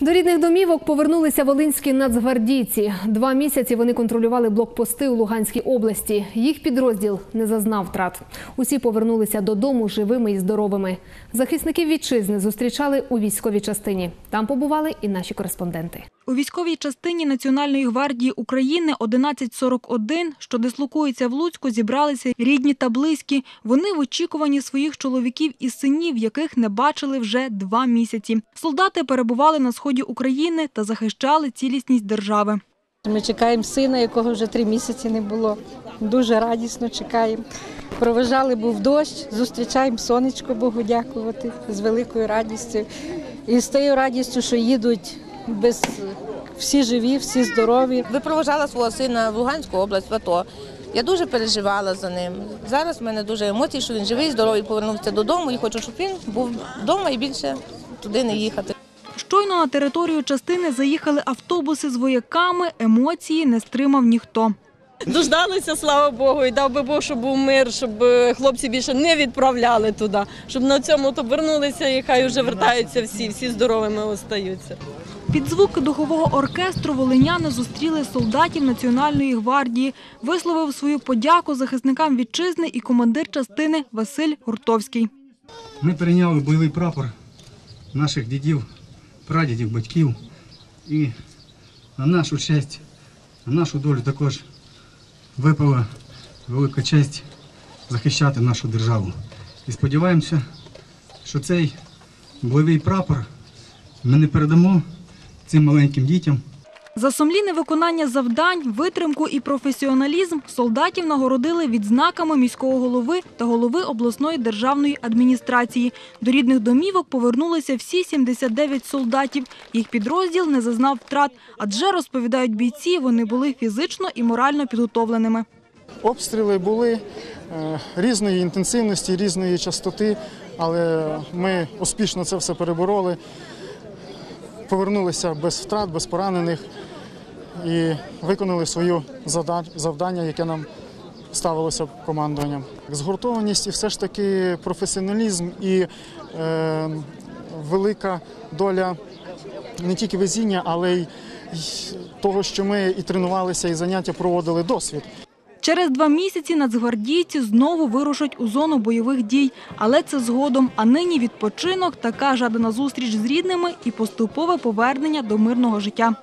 До рідних домівок повернулися волинські нацгвардійці. Два місяці вони контролювали блокпости у Луганській області. Їх підрозділ не зазнав втрат. Усі повернулися додому живими і здоровими. Захисників вітчизни зустрічали у військовій частині. Там побували і наші кореспонденти. У військовій частині Національної гвардії України 1141, що дислокується в Луцьку, зібралися рідні та близькі. Вони в очікуванні своїх чоловіків і синів, яких не бачили вже два місяці. Солдати перебували на сході України та захищали цілісність держави. Ми чекаємо сина, якого вже три місяці не було. Дуже радісно чекаємо. Проважали був дощ, зустрічаємо сонечко, Богу дякувати, з великою радістю. І з тією радістю, що їдуть без всі живі, всі здорові. Випроважала свого сина в Луганську область в АТО. Я дуже переживала за ним. Зараз в мене дуже емоції, що він живий, здоровий, повернувся додому і хочу, щоб він був вдома і більше туди не їхати. Щойно на територію частини заїхали автобуси з вояками, емоції не стримав ніхто. Дождалися, слава Богу, і дав би Бог, щоб був мир, щоб е, хлопці більше не відправляли туди, щоб на цьому то вернулися і хай вже вертаються всі, всі здоровими остаються. Під звуки духового оркестру волиняни зустріли солдатів Національної гвардії. Висловив свою подяку захисникам вітчизни і командир частини Василь Гуртовський. Ми перейняли бойовий прапор наших дідів, прадідів, батьків. І на нашу честь, на нашу долю також випала велика честь захищати нашу державу. І сподіваємося, що цей бойовий прапор ми не передамо цим маленьким дітям. За сумлінне виконання завдань, витримку і професіоналізм солдатів нагородили відзнаками міського голови та голови обласної державної адміністрації. До рідних домівок повернулися всі 79 солдатів. Їх підрозділ не зазнав втрат, адже розповідають бійці, вони були фізично і морально підготовленими. Обстріли були е, різної інтенсивності, різної частоти, але ми успішно це все перебороли, повернулися без втрат, без поранених і виконали своє завдання, яке нам ставилося командуванням. Згуртованість і все ж таки професіоналізм і е, велика доля не тільки везіння, але й того, що ми і тренувалися, і заняття проводили досвід. Через два місяці нацгвардійці знову вирушать у зону бойових дій, але це згодом. А нині відпочинок, така жадана зустріч з рідними і поступове повернення до мирного життя.